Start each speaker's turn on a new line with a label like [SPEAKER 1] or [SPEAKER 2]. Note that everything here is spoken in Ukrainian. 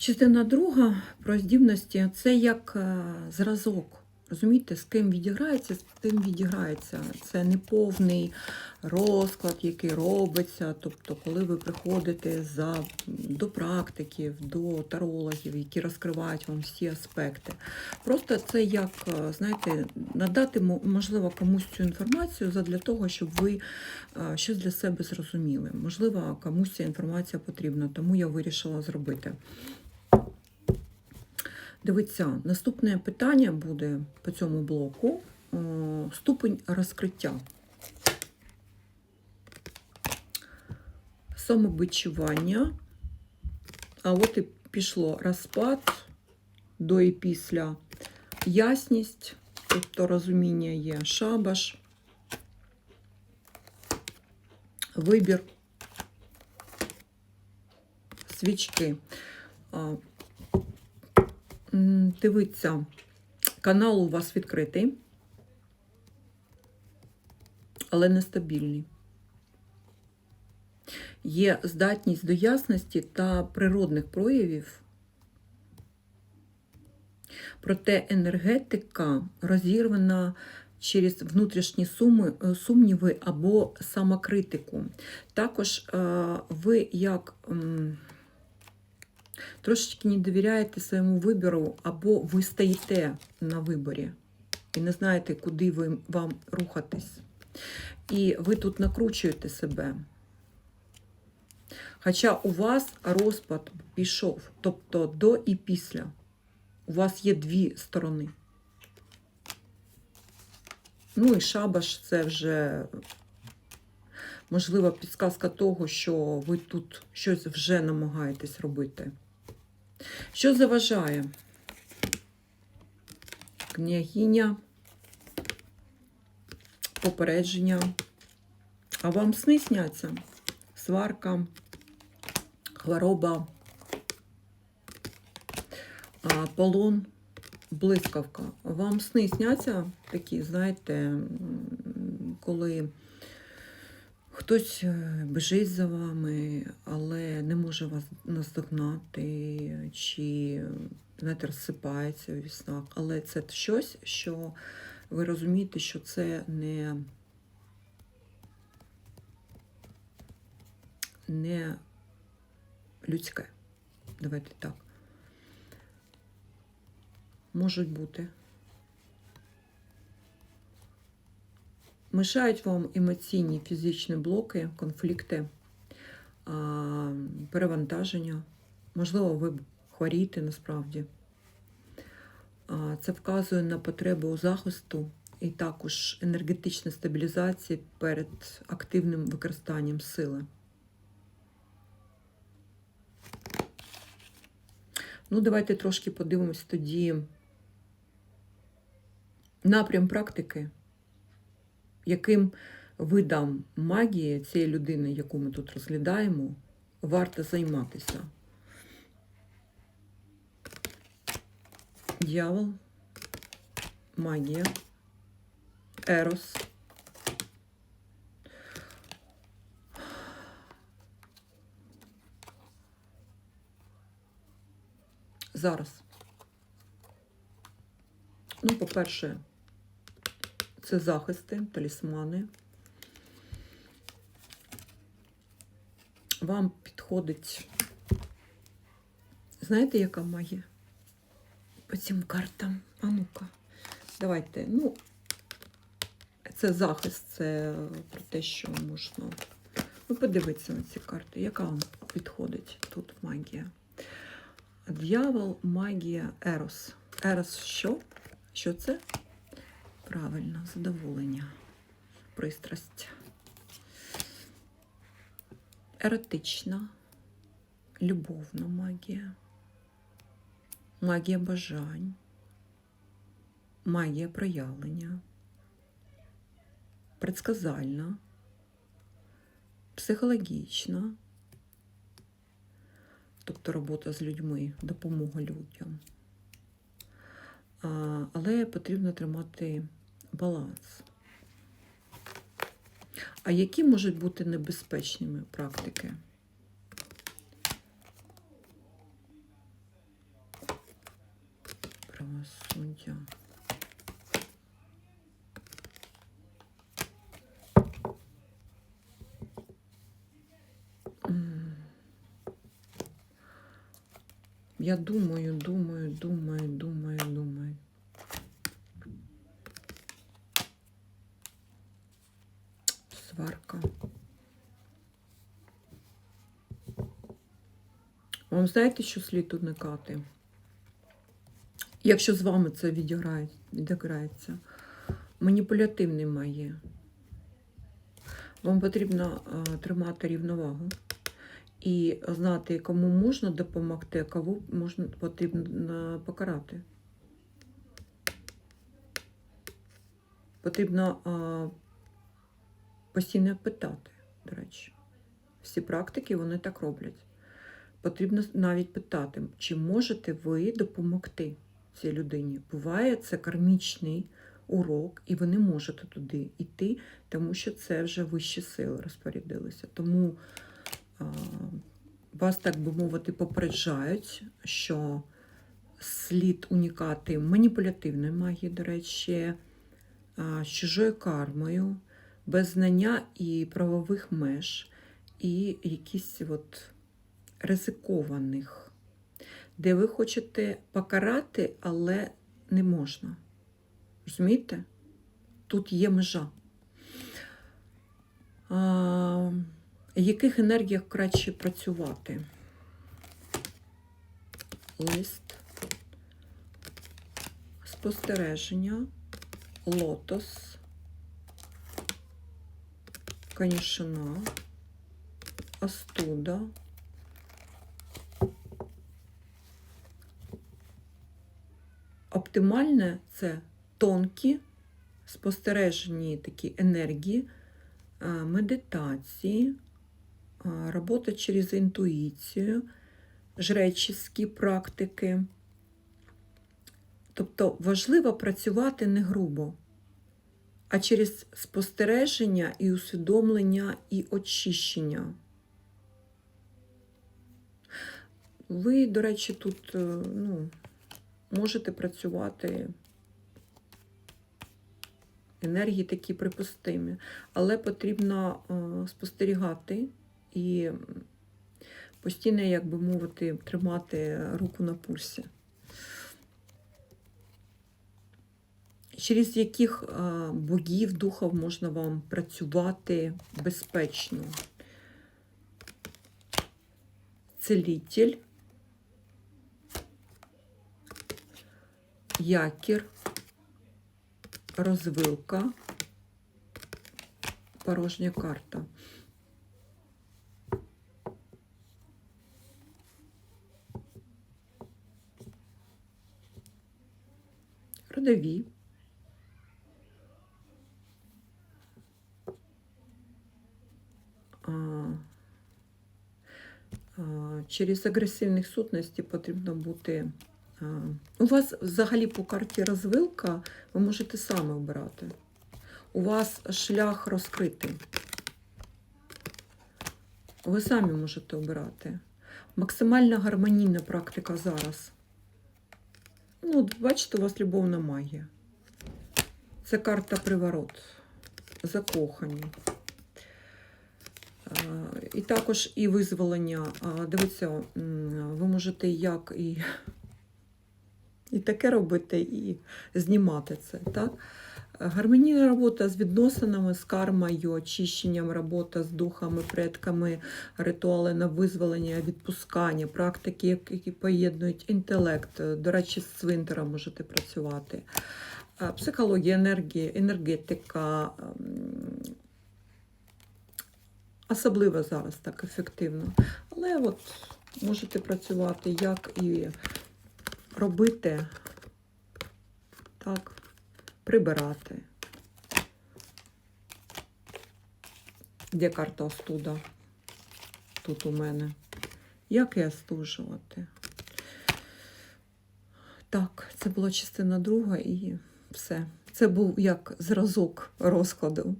[SPEAKER 1] Частина друга про здібності це як е, зразок. Розумієте, з ким відіграється, з тим відіграється. Це не повний розклад, який робиться. Тобто, коли ви приходите за, до практиків, до тарологів, які розкривають вам всі аспекти. Просто це як, е, знаєте, надати можливо комусь цю інформацію задля того, щоб ви е, щось для себе зрозуміли. Можливо, комусь ця інформація потрібна, тому я вирішила зробити. Дивіться, наступне питання буде по цьому блоку. Ступень розкриття. Самобичування. А от і пішло розпад до і після ясність, тобто розуміння є шабаш, вибір, свічки. Дивіться, канал у вас відкритий, але нестабільний. Є здатність до ясності та природних проявів, проте енергетика розірвана через внутрішні суми, е, сумніви або самокритику. Також е, ви як. Трошечки не довіряєте своєму вибору, або ви стоїте на виборі і не знаєте, куди ви, вам рухатись. І ви тут накручуєте себе. Хоча у вас розпад пішов, тобто до і після. У вас є дві сторони. Ну і шабаш це вже, можливо, підсказка того, що ви тут щось вже намагаєтесь робити. Що заважає? Княгиня, попередження. А вам сни сняться? Сварка, хвороба, полон, блискавка. Вам сни сняться такі, знаєте, коли Хтось е, біжить за вами, але не може вас наздогнати, чи знаєте, розсипається у снах. Але це щось, що ви розумієте, що це не, не людське. Давайте так. Можуть бути. Мешають вам емоційні фізичні блоки, конфлікти, перевантаження. Можливо, ви хворієте насправді. Це вказує на потребу у захисту і також енергетичної стабілізації перед активним використанням сили. Ну, давайте трошки подивимось тоді напрям практики яким видам магії цієї людини, яку ми тут розглядаємо, варто займатися. Дьявол, магія, ерос. Зараз. Ну, по-перше, це захисти, талісмани. Вам підходить, знаєте, яка магія? По цим картам. А ну-ка, давайте. Ну, це захист, це про те, що можна. Ну, подивіться на ці карти. Яка вам підходить тут магія? Д'явол, магія, ерос. Ерос що? Що це? Правильно, задоволення, пристрасть. Еротична, любовна магія, магія бажань, магія проявлення, предсказальна, психологічна, тобто робота з людьми, допомога людям. Але потрібно тримати баланс. А які можуть бути небезпечними практики? вас суддя. М. Я думаю, думаю, думаю, думаю, думаю. Сварка. Вам знаєте, що слід уникати? Якщо з вами це відіграє, відіграється, маніпулятивний має. Вам потрібно е, тримати рівновагу і знати, кому можна допомогти, а кого можна потрібно покарати. Потрібно е, постійно питати, до речі. Всі практики вони так роблять. Потрібно навіть питати, чи можете ви допомогти цій людині. Буває це кармічний урок, і ви не можете туди йти, тому що це вже вищі сили розпорядилися. Тому а, вас, так би мовити, попереджають, що слід уникати маніпулятивної магії, до речі, а, з чужою кармою, без знання і правових меж, і якісь от ризикованих, де ви хочете покарати, але не можна. Розумієте? Тут є межа. А, яких енергіях краще працювати? Лист, спостереження, лотос, конішина, остуда. Оптимальне це тонкі, спостережені такі енергії, медитації, робота через інтуїцію, жречі практики. Тобто важливо працювати не грубо, а через спостереження і усвідомлення і очищення. Ви, до речі, тут е, ну, можете працювати енергії такі припустимі, але потрібно е, спостерігати і постійно, як би мовити, тримати руку на пульсі. Через яких е, богів, духів можна вам працювати безпечно? Целитель, якір, розвилка, порожня карта. Родові. А, а, Через агресивних сутностей потрібно бути. У вас взагалі по карті розвилка ви можете саме обирати. У вас шлях розкритий. Ви самі можете обирати. Максимально гармонійна практика зараз. Ну, от бачите, у вас любовна магія. Це карта приворот. Закохані. А, І також і визволення. Дивіться, ви можете як і, і таке робити, і знімати це. Так? Гармонійна робота з відносинами, з кармою, очищенням, робота з духами, предками, ритуали на визволення, відпускання, практики, які поєднують інтелект. До речі, з цвинтаром можете працювати. Психологія, енергія, енергетика. Особливо зараз так ефективно. Але от можете працювати як і робити, так, прибирати. Де карта остуда? Тут у мене. Як і остужувати? Так, це була частина друга і все. Це був як зразок розкладу.